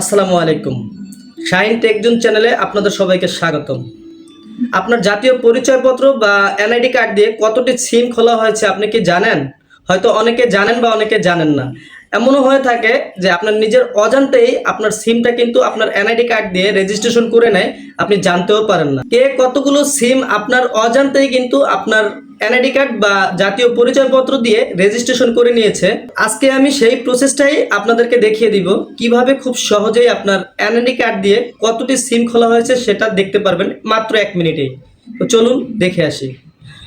আসসালামু আলাইকুম। শাহিন টেকজুন চ্যানেলে আপনাদের সবাইকে স্বাগতম। আপনার জাতীয় পরিচয়পত্র বা এনআইডি কার্ড দিয়ে কতটি সিম খোলা হয়েছে আপনি কি জানেন? হয়তো অনেকে জানেন বা অনেকে জানেন না। এমনও হয়ে থাকে যে আপনার নিজের অজান্তেই আপনার সিমটা কিন্তু আপনার এনআইডি কার্ড দিয়ে রেজিস্ট্রেশন করে নেয়, আপনি জানতেও পারেন না। কে কতগুলো সিম আপনার অজান্তেই কিন্তু আপনার এনআইডি কার্ড বা জাতীয় পরিচয়পত্র দিয়ে রেজিস্ট্রেশন করে নিয়েছে। আজকে আমি সেই প্রসেসটাই আপনাদেরকে দেখিয়ে দিব। কীভাবে খুব সহজেই আপনার এনআইডি কার্ড দিয়ে কতটি সিম খোলা হয়েছে সেটা দেখতে পারবেন মাত্র এক মিনিটেই। তো চলুন দেখে আসি।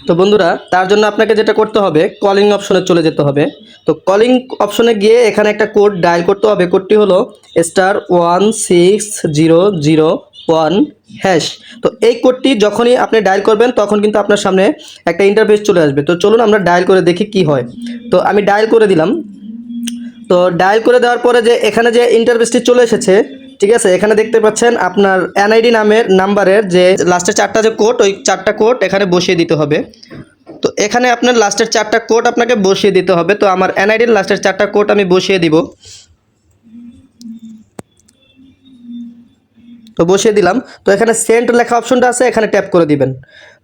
তো বন্ধুরা, তার জন্য আপনাকে যেটা করতে হবে কলিং অপশনে চলে যেতে হবে। তো কলিং অপশনে গিয়ে এখানে একটা কোড ডায়াল করতে হবে। কোডটি হলো star one six zero zero one hash. তো এই কোডটি যখনই আপনি ডায়াল করবেন, তখন কিন্তু আপনার সামনে একটা ইন্টারফেস চলে আসবে। তো চলুন আমরা ডায়াল করে দেখি কি হয়। তো আমি ডায়াল করে দিলাম। তো ডায়াল করে দেওয়ার পরে যে এখানে যে ইন্টারফেসটি চলে এসেছে, ঠিক আছে? এখানে দেখতে পাচ্ছেন আপনার এনআইডি নামের নাম্বারের যে লাস্টের চারটা যে কোড ওই চারটা কোড এখানে বসিয়ে দিতে হবে। তো এখানে আপনার লাস্টের চারটা কোড আপনাকে বসিয়ে দিতে হবে। তো আমার এনআইডির লাস্টের চারটা কোড আমি বসিয়ে দিব। তো বসিয়ে দিলাম। তো এখানে সেন্ট লেখা অপশনটা আছে এখানে ট্যাপ করে দিবেন।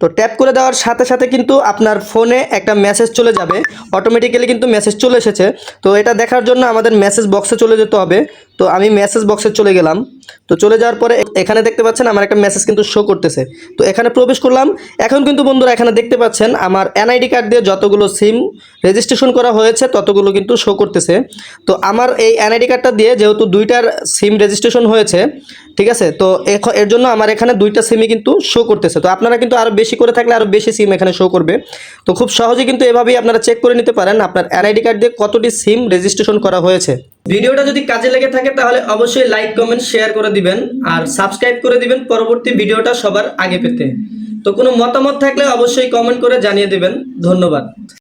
তো ট্যাপ করে দেওয়ার সাথে সাথে কিন্তু আপনার ফোনে একটা মেসেজ চলে যাবে। অটোমেটিক্যালি কিন্তু মেসেজ চলে এসেছে। তো এটা দেখার জন্য আমাদের মেসেজ বক্সে চলে যেতে হবে। তো আমি মেসেজ বক্সে চলে গেলাম। তো চলে যাওয়ার পরে এখানে দেখতে পাচ্ছেন আমার একটা মেসেজ কিন্তু শো করতেছে। তো এখানে প্রবেশ করলাম। এখন কিন্তু বন্ধুরা এখানে দেখতে পাচ্ছেন আমার এনআইডি কার্ড দিয়ে যতগুলো সিম রেজিস্ট্রেশন করা হয়েছে, ততগুলো কিন্তু শো করতেছে। তো আমার এই এনআইডি কার্ডটা দিয়ে যেহেতু দুইটার সিম রেজিস্ট্রেশন হয়েছে, ঠিক আছে? তো এর জন্য আমার এখানে দুইটা সিমই কিন্তু শো করতেছে। তো আপনারা কিন্তু আরও বেশি করে থাকলে আরও বেশি সিম এখানে শো করবে। তো খুব সহজে কিন্তু এভাবেই আপনারা চেক করে নিতে পারেন আপনার এনআইডি কার্ড দিয়ে কতটি সিম রেজিস্ট্রেশন করা হয়েছে। ভিডিওটা যদি কাজে লেগে থাকে তাহলে অবশ্যই লাইক কমেন্ট শেয়ার করে দিবেন আর সাবস্ক্রাইব করে দিবেন পরবর্তী ভিডিওটা সবার আগে পেতে। তো কোনো মতামত থাকলে অবশ্যই কমেন্ট করে জানিয়ে দেবেন। ধন্যবাদ।